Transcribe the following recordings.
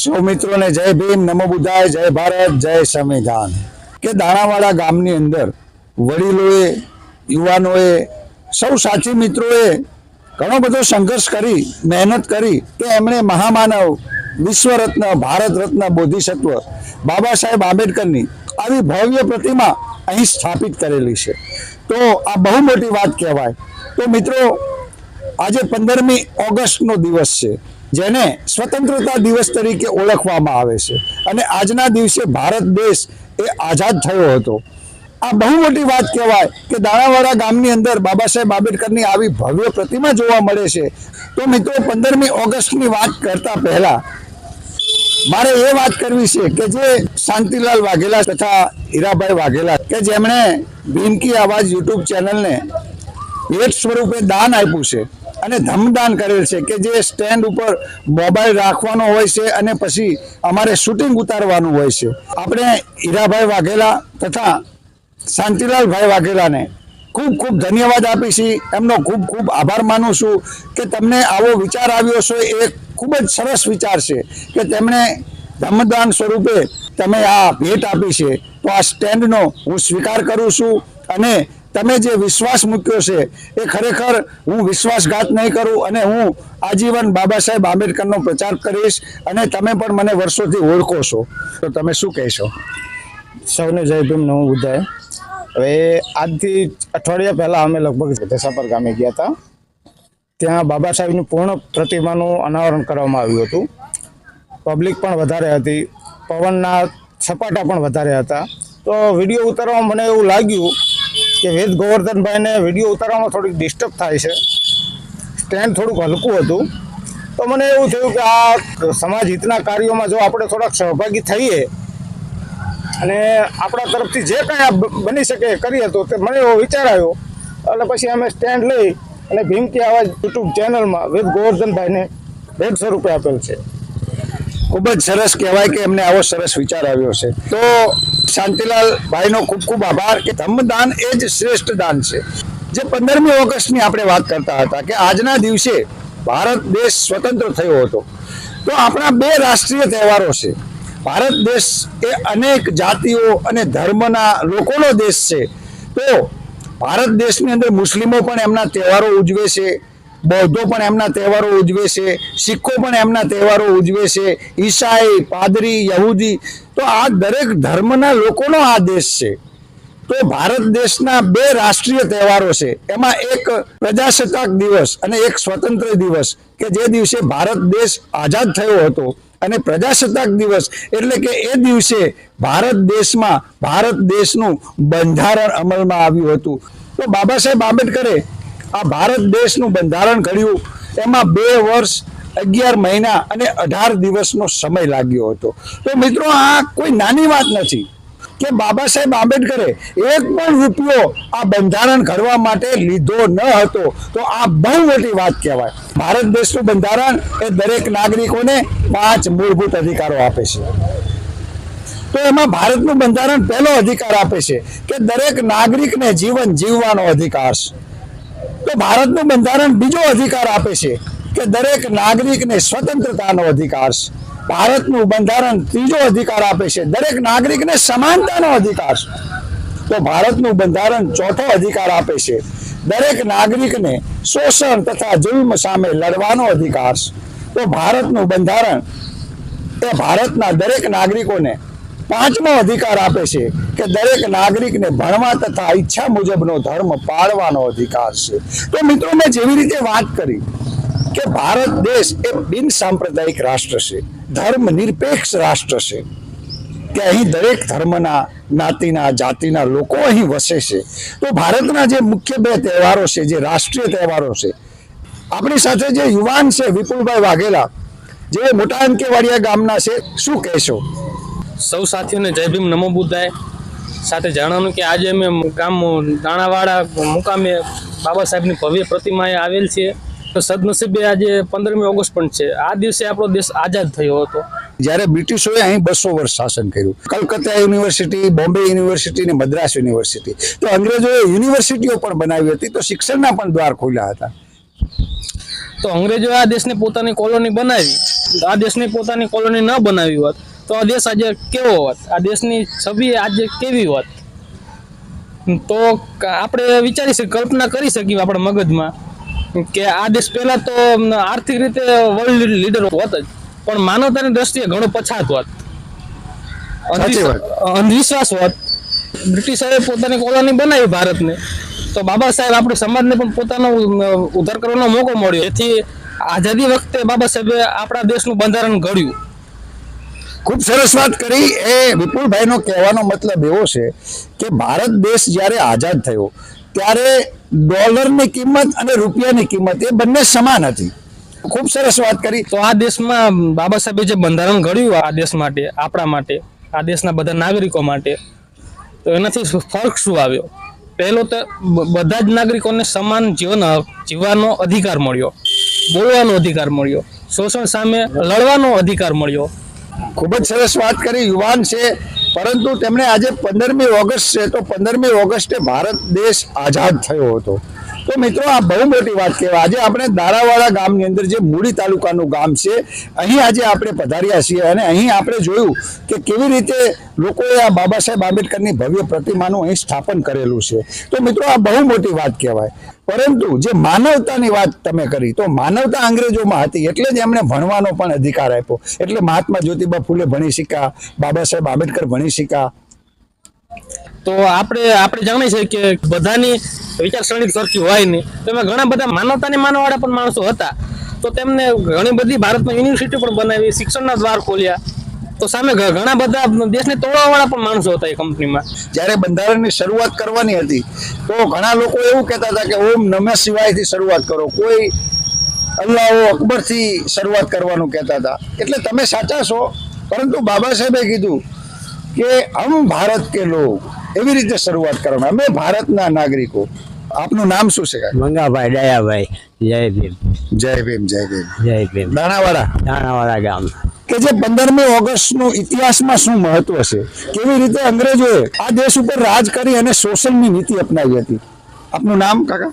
સૌ મિત્રોને જય ભીમ, નમો બુદ્ધાય, જય ભારત, જય સંવિધાન. કે દાણાવાડા ગામની અંદર વડીલોએ, યુવાનોએ, સૌ સાચી મિત્રોએ ઘણો બધો સંઘર્ષ કરી, મહેનત કરી કે એમણે મહામાનવ વિશ્વરત્ન ભારત રત્ન બોધિસત્વ બાબા સાહેબ આંબેડકરની આવી ભવ્ય પ્રતિમા અહીં સ્થાપિત કરેલી છે. તો આ બહુ મોટી વાત કહેવાય. તો મિત્રો, આજે પંદરમી ઓગસ્ટનો દિવસ છે. જેને સ્વતંત્રતા દિવસ તરીકે ઓળખવામાં આવે છે. અને આજના દિવસે ભારત દેશ એ આઝાદ થયો હતો. આ બહુ મોટી વાત કહેવાય કે દાણાવાડા ગામની અંદર બાબા સાહેબ આંબેડકરની આવી ભવ્ય પ્રતિમા જોવા મળે છે. તો મિત્રો, પંદરમી ઓગસ્ટની વાત કરતા પહેલા મારે એ વાત કરવી છે કે જે શાંતિલાલ વાઘેલા તથા હીરાભાઈ વાઘેલા કે જેમણે ભીમકી આવાજ યુટ્યુબ ચેનલને ભેટ સ્વરૂપે દાન આપ્યું છે. અને ધમદાન કરેલ છે કે જે સ્ટેન્ડ ઉપર મોબાઈલ રાખવાનો હોય છે અને પછી અમારે શૂટિંગ ઉતારવાનું હોય છે. આપણે હીરાભાઈ વાઘેલા તથા શાંતિલાલભાઈ વાઘેલાને ખૂબ ખૂબ ધન્યવાદ આપી છીએ એમનો ખૂબ ખૂબ આભાર માનું છું કે તમને આવો વિચાર આવ્યો છે. એ ખૂબ જ સરસ વિચાર છે કે તેમણે ધમદાન સ્વરૂપે તમે આ ભેટ આપી છે. તો આ સ્ટેન્ડનો હું સ્વીકાર કરું છું અને તમે જે વિશ્વાસ મૂક્યો છે, એ ખરેખર હું વિશ્વાસઘાત નહીં કરું અને હું આજીવન બાબા સાહેબ આંબેડકરનો પ્રચાર કરીશ અને તમે પણ મને વર્ષોથી ઓળખો છો. તો તમે શું કહેશો? સૌને જય ભીમ નવું બુદ્ધાય. હવે આજથી અઠવાડિયા પહેલાં અમે લગભગ દશાપર ગામે ગયા હતા. ત્યાં બાબા સાહેબની પૂર્ણ પ્રતિમાનું અનાવરણ કરવામાં આવ્યું હતું. પબ્લિક પણ વધારે હતી, પવનના સપાટા પણ વધારે હતા. તો વીડિયો ઉતારવામાં મને એવું લાગ્યું કે વેદ ગોવર્ધનભાઈને વીડિયો ઉતારવામાં થોડીક ડિસ્ટર્બ થાય છે. સ્ટેન્ડ થોડુંક હલકું હતું. તો મને એવું થયું કે આ સમાજ હિતના કાર્યોમાં જો આપણે થોડાક સહભાગી થઈએ અને આપણા તરફથી જે કાંઈ બની શકે કરીએ તો તે મને એવો વિચાર આવ્યો. એટલે પછી અમે સ્ટેન્ડ લઈ અને ભીમકી આવાજ યુટ્યુબ ચેનલમાં વેદ ગોવર્ધનભાઈને ભેટ સ્વરૂપે આપેલ છે. ખૂબ જ સરસ કહેવાય કે એમને આવો સરસ વિચાર આવ્યો છે. તો શાંતિલાલ ભાઈનો ખૂબ ખૂબ આભાર કે ધમ્મદાન એ જ શ્રેષ્ઠ દાન છે. જે પંદરમી ઓગસ્ટની આપણે વાત કરતા હતા કે આજના દિવસે ભારત દેશ સ્વતંત્ર થયો હતો. તો આપણા બે રાષ્ટ્રીય તહેવારો છે. ભારત દેશ એ અનેક જાતિઓ અને ધર્મના લોકોનો દેશ છે. તો ભારત દેશની અંદર મુસ્લિમો પણ એમના તહેવારો ઉજવે છે. બૌદ્ધો પણ એમના તહેવારો ઉજવે છે, શીખો પણ એમના તહેવારો ઉજવે છે, ઈસાઈ, પાદરી, યહૂદી. તો આ દરેક ધર્મના લોકોનો આ દેશ છે. તો ભારત દેશના બે રાષ્ટ્રીય તહેવારો છે. એમાં એક પ્રજાસત્તાક દિવસ અને એક સ્વતંત્ર દિવસ કે જે દિવસે ભારત દેશ આઝાદ થયો હતો. અને પ્રજાસત્તાક દિવસ એટલે કે એ દિવસે ભારત દેશમાં ભારત દેશનું બંધારણ અમલમાં આવ્યું હતું. તો બાબા સાહેબ આંબેડકરે આ ભારત દેશનું બંધારણ ઘડ્યું. એમાં બે વર્ષ, અગિયાર મહિના અને અઢાર દિવસનો સમય લાગ્યો હતો. તો મિત્રો, આ કોઈ નાની વાત નથી કે બાબા સાહેબ આંબેડકરે એક પણ રૂપિયો આ બંધારણ ઘડવા માટે લીધો ન હતો. તો આ બહુ મોટી વાત કહેવાય. ભારત દેશનું બંધારણ એ દરેક નાગરિકોને પાંચ મૂળભૂત અધિકારો આપે છે. તો એમાં ભારતનું બંધારણ પહેલો અધિકાર આપે છે કે દરેક નાગરિકને જીવન જીવવાનો અધિકાર છે. તો ભારતનું બંધારણ બીજો અધિકાર આપે છે કે દરેક નાગરિકને સ્વતંત્રતાનો અધિકાર છે. ભારતનું બંધારણ ત્રીજો અધિકાર આપે છે. દરેક નાગરિકને સમાનતાનો અધિકાર છે. તો ભારતનું બંધારણ ચોથો અધિકાર આપે છે. દરેક નાગરિકને શોષણ તથા જુલ્મ સામે લડવાનો અધિકાર છે. તો ભારતનું બંધારણ એ ભારતના દરેક નાગરિકોને પાંચમો અધિકાર આપે છે કે દરેક નાગરિકને ભણવા તથા ઈચ્છા મુજબનો ધર્મ પાળવાનો અધિકાર છે. તો મિત્રો, મેં જેવી રીતે વાત કરી કે ભારત દેશ એ બિન સાંપ્રદાયિક રાષ્ટ્ર છે, ધર્મ નિરપેક્ષ રાષ્ટ્ર છે, કે અહીં દરેક ધર્મના જ્ઞાતિના જાતિના લોકો અહીં વસે છે. તો ભારતના જે મુખ્ય બે તહેવારો છે, જે રાષ્ટ્રીય તહેવારો છે, આપણી સાથે જે યુવાન છે વિપુલભાઈ વાઘેલા, જે મોટા અંકેવાડિયા ગામના છે, શું કહેશો? સૌ સાથીઓને જય ભીમ નમો બુદ્ધાય. સાથે જાણવાનું કે આજે અમે ગામ દાણાવાડા મુકામે બાબા સાહેબની ભવ્ય પ્રતિમાએ આવેલ છે તો સદનસીબે આજે પંદરમી ઓગસ્ટ પણ છે. આ દિવસે આપણો દેશ આઝાદ થયો હતો. જ્યારે બ્રિટિશોએ અહીં બસો વર્ષ શાસન કર્યું. કલકત્તા યુનિવર્સિટી બોમ્બે યુનિવર્સિટી ને મદ્રાસ યુનિવર્સિટી. તો અંગ્રેજોએ યુનિવર્સિટીઓ પણ બનાવી હતી. તો શિક્ષણના પણ દ્વાર ખોલ્યા હતા. તો અંગ્રેજોએ આ દેશને પોતાની કોલોની બનાવી. આ દેશની પોતાની કોલોની ન બનાવી હોત. તો આ દેશ આજે કેવો હોત? આ દેશની છબી આજે કેવી હોત? તો આપણે વિચારી શકીએ કલ્પના કરી શકીએ આપણા મગજમાં કે આ દેશ પહેલાં તો આર્થિક રીતે વર્લ્ડ લીડર હોત જ પણ માનવતાની દ્રષ્ટિએ ઘણો પછાત હોત. અંધવિશ્વાસ હોત. બ્રિટિશરે પોતાની કોલોની બનાવી ભારતને. તો બાબા સાહેબ આપણે સમાજને પણ પોતાનો ઉધાર ઉદ્ધાર કરવાનો મોકો મળ્યો. એથી આઝાદી વખતે બાબા સાહેબે આપણા દેશનું બંધારણ ઘડ્યું. ખૂબ સરસ વાત કરી. એ વિપુલભાઈનો કહેવાનો મતલબ એવો છે કે ભારત દેશ જ્યારે આઝાદ થયો, ત્યારે ડોલરની કિંમત અને રૂપિયાની કિંમત એ બંને સમાન હતી. ખૂબ સરસ વાત કરી. તો આ દેશમાં બાબા સાહેબે જે બંધારણ ઘડ્યું આ દેશ માટે, આપણા માટે, આ દેશના બધા નાગરિકો માટે, તો એનાથી ફર્ક શું આવ્યો? પહેલો તો બધા જ નાગરિકોને સમાન જીવન, જીવવાનો અધિકાર મળ્યો, બોલવાનો અધિકાર મળ્યો, શોષણ સામે લડવાનો અધિકાર મળ્યો ખૂબ જ સરસ વાત કરી, યુવાન છે. પરંતુ તેમણે આજે પંદરમી ઓગસ્ટ છે, તો પંદરમી ઓગસ્ટે ભારત દેશ આઝાદ થયો હતો. તો મિત્રો, આ બહુ મોટી વાત કહેવાય આજે આપણે દારાવાડા ગામની અંદર જે મૂડી તાલુકાનું ગામ છે, અહીં આજે આપણે પધાર્યા છીએ અને અહીં આપણે જોયું કે કેવી રીતે લોકોએ આ બાબા સાહેબ આંબેડકરની ભવ્ય પ્રતિમાનું અહીં સ્થાપન કરેલું છે. તો મિત્રો, આ બહુ મોટી વાત કહેવાય. પરંતુ જે માનવતાની વાત તમે કરી, તો માનવતા અંગ્રેજોમાં હતી એટલે જ એમણે ભણવાનો પણ અધિકાર આપ્યો. એટલે મહાત્મા જ્યોતિબા ફૂલે ભણી શીખ્યા, બાબા સાહેબ આંબેડકર ભણી શીખ્યા. તો આપણે આપણે જાણીએ છીએ કે બધાની વિચારસરણી સરખી હોય નહીં. તો એમાં ઘણા બધા માનવતાની માનવાળા પણ માણસો હતા. તો તેમને ઘણી બધી ભારતમાં યુનિવર્સિટી પણ બનાવી, શિક્ષણના દ્વાર ખોલ્યા. તો સામે ઘણા બધા દેશને તોડવાવાળા પણ માણસો હતા એ કંપનીમાં. જ્યારે બંધારણની શરૂઆત કરવાની હતી તો ઘણા લોકો એવું કહેતા હતા કે ઓમ નમે શિવાયથી શરૂઆત કરો. કોઈ અલ્લાહો અકબરથી શરૂઆત કરવાનું કહેતા હતા. એટલે તમે સાચા છો પરંતુ બાબા સાહેબે કીધું કે હમ ભારત કે લોગ એવી રીતે શરૂઆત કરવાની. અમે ભારતના નાગરિકો. આપનું નામ શું છે? મંગાભાઈ દયાભાઈ જય ભીમ. જય ભીમ જય ભીમ. જય ભીમ. દાણાવાડા? દાણાવાળા ગામ. કે જે પંદરમી ઓગસ્ટનું ઇતિહાસમાં શું મહત્વ છે? કેવી રીતે અંગ્રેજોએ આ દેશ ઉપર રાજ કરી અને શોષણની નીતિ અપનાવી હતી? આપનું નામ કાકા?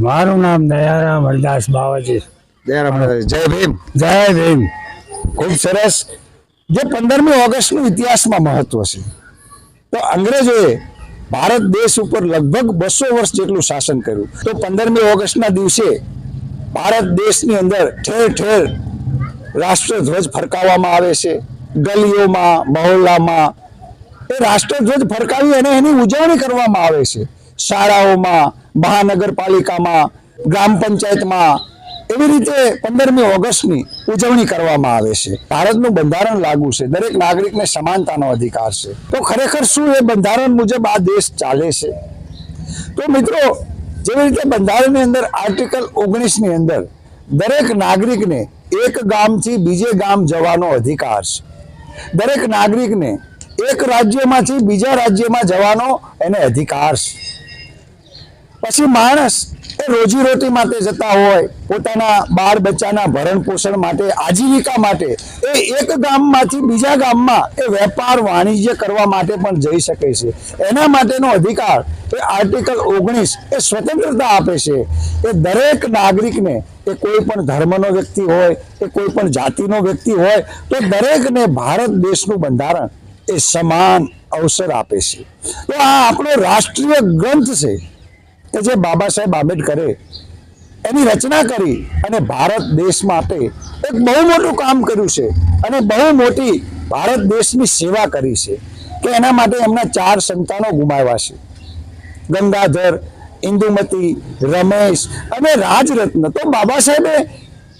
મારું નામ દયારામ હરદાસ બાવાજી. જય ભીમ. જય ભીમ. ખૂબ સરસ. જે પંદરમી ઓગસ્ટનું ઇતિહાસમાં મહત્વ છે. તો અંગ્રેજોએ ભારત દેશ ઉપર લગભગ બસો વર્ષ જેટલું શાસન કર્યું. તો પંદરમી ઓગસ્ટના દિવસે ભારત દેશની અંદર ઠેર ઠેર રાષ્ટ્રધ્વજ ફરકાવવામાં આવે છે. ગલીઓમાં મહોલ્લામાં એ રાષ્ટ્રધ્વજ ફરકાવી અને એની ઉજવણી કરવામાં આવે છે. શાળાઓમાં, મહાનગરપાલિકામાં, ગ્રામ પંચાયતમાં એવી રીતે પંદરમી ઓગસ્ટની ઉજવણી કરવામાં આવે છે. ભારતનું બંધારણ લાગુ છે. દરેક નાગરિકને સમાનતાનો અધિકાર છે. તો ખરેખર શું એ બંધારણ મુજબ આ દેશ ચાલે છે? તો મિત્રો, જેવી રીતે બંધારણની અંદર આર્ટિકલ ઓગણીસની અંદર દરેક નાગરિકને એક ગામથી બીજે ગામ જવાનો અધિકાર છે. દરેક નાગરિકને એક રાજ્યમાંથી બીજા રાજ્યમાં જવાનો એને અધિકાર છે. પછી માણસ એ રોજી રોટી માટે જતા હોય, પોતાના બાળ બચ્ચાના ભરણ પોષણ માટે, આજીવિકા માટે, એ એક ગામમાંથી બીજા ગામમાં એ વેપાર વાણિજ્ય કરવા માટે પણ જઈ શકે છે. એના માટેનો અધિકાર એ આર્ટિકલ ઓગણીસ એ સ્વતંત્રતા આપે છે. એ દરેક નાગરિકને, એ કોઈ પણ ધર્મનો વ્યક્તિ હોય, એ કોઈ પણ જાતિનો વ્યક્તિ હોય, તો દરેકને ભારત દેશનું બંધારણ એ સમાન અવસર આપે છે. તો આ આપણો રાષ્ટ્રીય ગ્રંથ છે. કે જે બાબા સાહેબ આંબેડકરે એની રચના કરી અને ભારત દેશ માટે એક બહુ મોટું કામ કર્યું છે અને બહુ મોટી ભારત દેશની સેવા કરી છે કે એના માટે એમના ચાર સંતાનો ગુમાવ્યા છે. ગંગાધર, ઇન્દુમતી, રમેશ અને રાજરત્ન. તો બાબા સાહેબે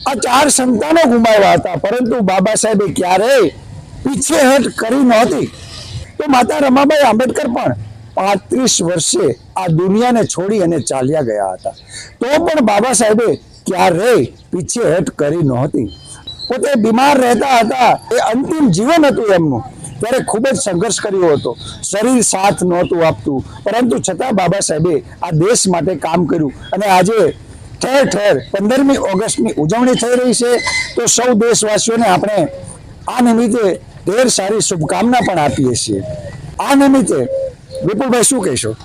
આ ચાર સંતાનો ગુમાવ્યા હતા, પરંતુ બાબા સાહેબે ક્યારેય પીછેહટ કરી નહોતી. તો માતા રમાબાઈ આંબેડકર પણ પાંત્રીસ વર્ષે આ દુનિયાને છોડી અને ચાલ્યા ગયા હતા. તો પણ બાબા સાહેબે ક્યારેય પીછેહટ કરી નહોતી. પોતે બીમાર રહેતા હતા. એ અંતિમ જીવન હતું એમનું. ત્યારે ખૂબ જ સંઘર્ષ કર્યો હતો. શરીર સાથ નહોતું આપતું. પરંતુ છતાં બાબા સાહેબે આ દેશ માટે કામ કર્યું. અને આજે ઠેર ઠેર પંદરમી ઓગસ્ટની ઉજવણી થઈ રહી છે. તો સૌ દેશવાસીઓને આપણે આ નિમિત્તે ઢેર સારી શુભકામના પણ આપીએ છીએ. આ નિમિત્તે વિપુલભાઈ શું કહેશો?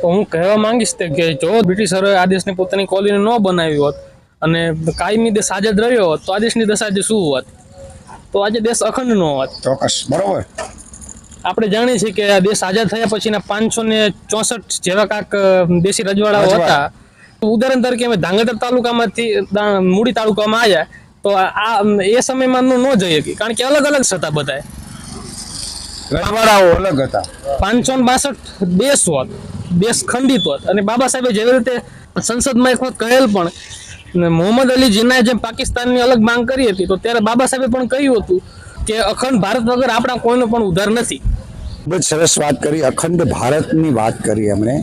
તો હું કહેવા માંગીશ તે કે જો બ્રિટિશરોએ આ દેશને પોતાની કોલોની ન બનાવી હોત અને કાયમી દેશ આઝાદ રહ્યો હોત તો આ દેશની દશા આજે શું હોત? તો આજે દેશ અખંડ ન હોત. ચોક્કસ બરોબર. આપણે જાણીએ છીએ કે આ દેશ આઝાદ થયા પછીના પાંચસો ને ચોસઠ જેવા કાંક દેશી રજવાડાઓ હતા. ઉદાહરણ તરીકે અમે ધાંગધ્રા તાલુકામાંથી મૂડી તાલુકામાં આવ્યા તો આ એ સમયમાં ન ન જઈ શકી કારણ કે અલગ અલગ હતા બધા રજવાડાઓ અલગ હતા. પાંચસો ને બાસઠ દેશ હોત. દેશ ખંડિત હોત અને બાબા સાહેબે જેવી રીતે સંસદમાં એક વખત કહેલ પણ મોહમ્મદ અલી જીનાએ જેમ પાકિસ્તાનની અલગ માંગ કરી હતી, તો ત્યારે બાબા સાહેબે પણ કહ્યું હતું કે અખંડ ભારત વગર આપણા કોઈનો પણ ઉધાર નથી. ખૂબ જ સરસ વાત કરી, અખંડ ભારતની વાત કરી એમણે.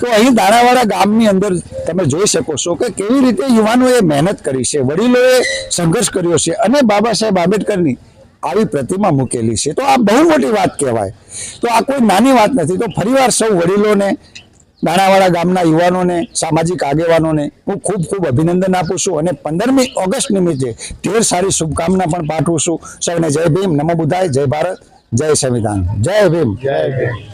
તો અહીં દાણાવાડા ગામની અંદર તમે જોઈ શકો છો કે કેવી રીતે યુવાનોએ મહેનત કરી છે, વડીલોએ સંઘર્ષ કર્યો છે. અને બાબા સાહેબ આંબેડકરની આવી પ્રતિમા મૂકેલી છે. તો આ બહુ મોટી વાત કહેવાય. તો આ કોઈ નાની વાત નથી. તો ફરીવાર સૌ વડીલોને દાણાવાડા ગામના યુવાનોને, સામાજિક આગેવાનોને હું ખૂબ ખૂબ અભિનંદન આપું છું અને પંદરમી ઓગસ્ટ નિમિત્તે ઢેર સારી શુભકામના પણ પાઠવું છું. સૌને જય ભીમ. નમો બુધાય જય ભારત. જય સંવિધાન. જય ભીમ. જય ભીમ.